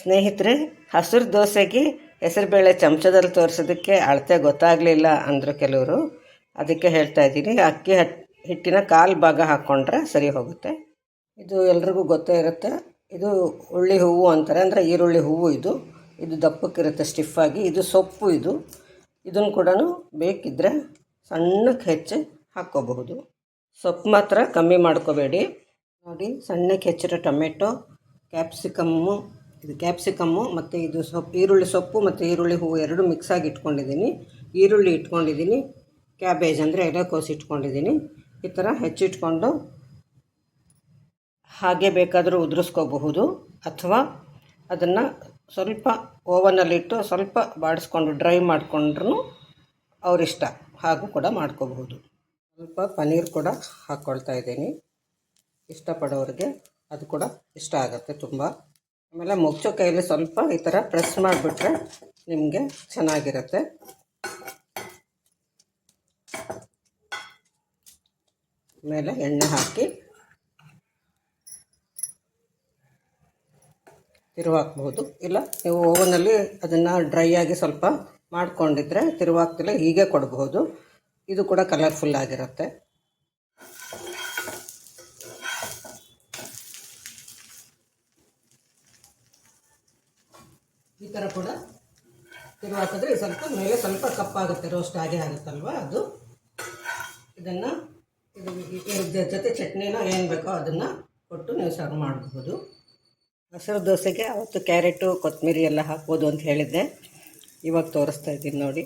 ಸ್ನೇಹಿತರೆ, ಹಸಿರು ದೋಸೆಗೆ ಹೆಸರುಬೇಳೆ ಚಮಚದಲ್ಲಿ ತೋರಿಸೋದಕ್ಕೆ ಅಳತೆ ಗೊತ್ತಾಗಲಿಲ್ಲ ಅಂದರು ಕೆಲವರು. ಅದಕ್ಕೆ ಹೇಳ್ತಾ ಇದ್ದೀನಿ, ಅಕ್ಕಿ ಹಟ್, ಹಿಟ್ಟಿನ ಕಾಲು ಭಾಗ ಹಾಕ್ಕೊಂಡ್ರೆ ಸರಿ ಹೋಗುತ್ತೆ. ಇದು ಎಲ್ರಿಗೂ ಗೊತ್ತೇ ಇರುತ್ತೆ. ಇದು ಉಳ್ಳಿ ಹೂವು ಅಂತಾರೆ, ಅಂದರೆ ಈರುಳ್ಳಿ ಹೂವು ಇದು. ಇದು ದಪ್ಪಕ್ಕಿರುತ್ತೆ ಸ್ಟಿಫಾಗಿ ಇದು ಸೊಪ್ಪು ಇದು. ಇದನ್ನು ಕೂಡ ಬೇಕಿದ್ದರೆ ಸಣ್ಣಕ್ಕೆ ಹೆಚ್ಚಿ ಹಾಕ್ಕೋಬಹುದು. ಸೊಪ್ಪು ಮಾತ್ರ ಕಮ್ಮಿ ಮಾಡ್ಕೋಬೇಡಿ. ನೋಡಿ ಸಣ್ಣಕ್ಕೆ ಹೆಚ್ಚಿರೋ ಟೊಮೆಟೊ, ಕ್ಯಾಪ್ಸಿಕಮ್ಮು ಇದು ಕ್ಯಾಪ್ಸಿಕಮ್ಮು ಮತ್ತು ಇದು ಸೊಪ್ಪು ಈರುಳ್ಳಿ ಸೊಪ್ಪು ಮತ್ತು ಈರುಳ್ಳಿ ಹೂವು ಎರಡು ಮಿಕ್ಸಾಗಿ ಇಟ್ಕೊಂಡಿದ್ದೀನಿ. ಈರುಳ್ಳಿ ಇಟ್ಕೊಂಡಿದ್ದೀನಿ ಕ್ಯಾಬೇಜ್ ಅಂದರೆ ಎಲೆಕೋಸು ಇಟ್ಕೊಂಡಿದ್ದೀನಿ. ಈ ಥರ ಹೆಚ್ಚಿಟ್ಕೊಂಡು ಹಾಗೆ ಬೇಕಾದರೂ ಉದುರಿಸ್ಕೋಬಹುದು. ಅಥವಾ ಅದನ್ನು ಸ್ವಲ್ಪ ಓವನಲ್ಲಿಟ್ಟು ಸ್ವಲ್ಪ ಬಾಡಿಸ್ಕೊಂಡು ಡ್ರೈ ಮಾಡಿಕೊಂಡ್ರೂ ಅವರಿಷ್ಟ. ಹಾಗೂ ಕೂಡ ಮಾಡ್ಕೋಬಹುದು. ಸ್ವಲ್ಪ ಪನ್ನೀರ್ ಕೂಡ ಹಾಕ್ಕೊಳ್ತಾ ಇದ್ದೀನಿ. ಇಷ್ಟಪಡೋರಿಗೆ ಅದು ಕೂಡ ಇಷ್ಟ ಆಗುತ್ತೆ ತುಂಬ. ಆಮೇಲೆ ಮುಚ್ಚೋ ಕೈಯಲ್ಲಿ ಸ್ವಲ್ಪ ಈ ಥರ ಪ್ರೆಸ್ ಮಾಡಿಬಿಟ್ರೆ ನಿಮಗೆ ಚೆನ್ನಾಗಿರುತ್ತೆ. ಆಮೇಲೆ ಎಣ್ಣೆ ಹಾಕಿ ತಿರುವಾಕ್ಬಹುದು ಇಲ್ಲ, ನೀವು ಓವನಲ್ಲಿ ಅದನ್ನು ಡ್ರೈ ಆಗಿ ಸ್ವಲ್ಪ ಮಾಡಿಕೊಂಡಿದ್ರೆ ತಿರುವಾಕ್ತಿಲ್ಲ ಹೀಗೆ ಕೊಡಬಹುದು ಇದು ಕೂಡ ಕಲರ್ಫುಲ್ ಆಗಿರುತ್ತೆ. ಈ ಥರ ಕೂಡ ತಿರುವಾಕಿದ್ರೆ ಸ್ವಲ್ಪ ಮೇಲೆ ಸ್ವಲ್ಪ ಕಪ್ಪಾಗುತ್ತೆ ರೋಸ್ಟ್ ಆಗೇ ಆಗುತ್ತಲ್ವ ಅದು? ಇದನ್ನು ಇದು ಇದ್ರ ಜೊತೆ ಚಟ್ನಿನ ಏನು ಬೇಕೋ ಅದನ್ನು ಕೊಟ್ಟು ನೀವು ಸರ್ವ್ ಮಾಡಬಹುದು ಹಸಿರು ದೋಸೆಗೆ ಅವತ್ತು ಕ್ಯಾರೆಟು ಕೊತ್ತಂಬರಿ ಎಲ್ಲ ಹಾಕ್ಬೋದು ಅಂತ ಹೇಳಿದ್ದೆ. ಇವಾಗ ತೋರಿಸ್ತಾ ಇದ್ದೀನಿ ನೋಡಿ.